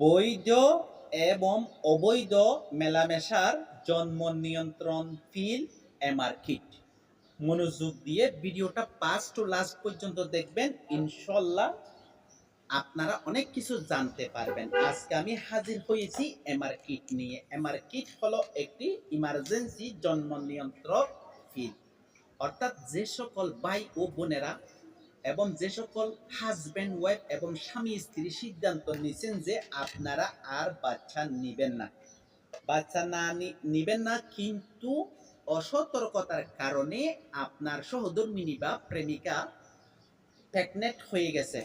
বৈধ এবং অবৈধ মেলামেশার জন্ম নিয়ন্ত্রণ ফিল এমআর কিট। মনোযোগ দিয়ে ভিডিওটা পাস টু লাস্ট পর্যন্ত দেখবেন। ইনশাল্লাহ আপনারা অনেক কিছু জানতে পারবেন। আজকে আমি হাজির হয়েছি এমআর কিট নিয়ে। এমআর কিট হলো একটি ইমার্জেন্সি জন্ম নিয়ন্ত্রক ফিল। অর্থাৎ যে সকল ভাই ও বোনেরা এবং যে সকল হাজব্যান্ড ওয়াইফ এবং স্বামী স্ত্রী সিদ্ধান্ত নিছেন যে আপনারা আর বাচ্চা নিবেন না। বাচ্চা না নিবেন না, কিন্তু অসতর্কতার কারণে আপনার সহধর্মিনী বা প্রেমিকা প্রেগনেন্ট হয়ে গেছে।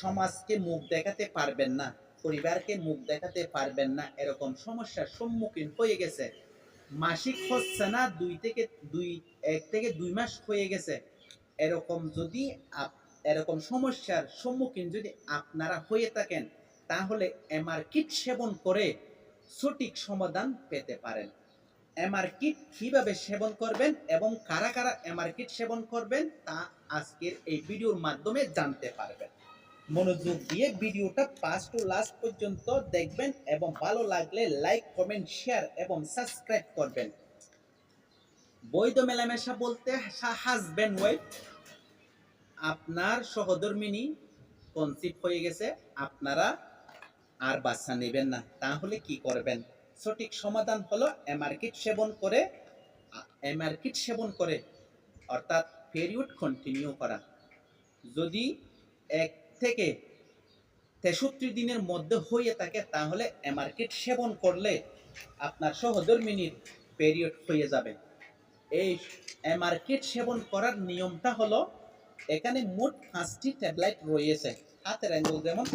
সমাজকে মুখ দেখাতে পারবেন না, পরিবারকে মুখ দেখাতে পারবেন না, এরকম সমস্যার সম্মুখীন হয়ে গেছে। মাসিক হচ্ছে না, দুই থেকে, দুই, এক থেকে দুই মাস হয়ে গেছে। এরকম যদি এরকম সমস্যার সম্মুখীন যদি আপনারা হয়ে থাকেন, তাহলে এমআর কিট সেবন করে সঠিক সমাধান পেতে পারেন। এমআর কিট কীভাবে সেবন করবেন এবং কারা কারা এমআর কিট সেবন করবেন, তা আজকের এই ভিডিওর মাধ্যমে জানতে পারবেন। মনোযোগ দিয়ে ভিডিওটা ফার্স্ট টু লাস্ট পর্যন্ত দেখবেন এবং ভালো লাগলে লাইক, কমেন্ট, শেয়ার এবং সাবস্ক্রাইব করবেন। বৈধ মেলামেশা বলতে হাজব্যান্ড ওয়াইফ আপনার সহধর্মিনী কনসিভ হয়ে গেছে, আপনারা আর বাচ্চা নেবেন না। তাহলে কি করবেন? সঠিক সমাধান হলো এমার্কিট সেবন করে এমার্কিট সেবন করে, অর্থাৎ পেরিয়ড কন্টিনিউ করা। যদি এক থেকে তেষট্টি দিনের মধ্যে হয়ে থাকে, তাহলে এমার্কিট সেবন করলে আপনার সহধর্মিনীর পেরিয়ড হয়ে যাবে। এই মার্কেট সেবন করার নিয়মটা হলো এখানে মোট পাঁচটি ট্যাবলেট রয়েছে। হাতের অ্যাঙ্গেল যেমন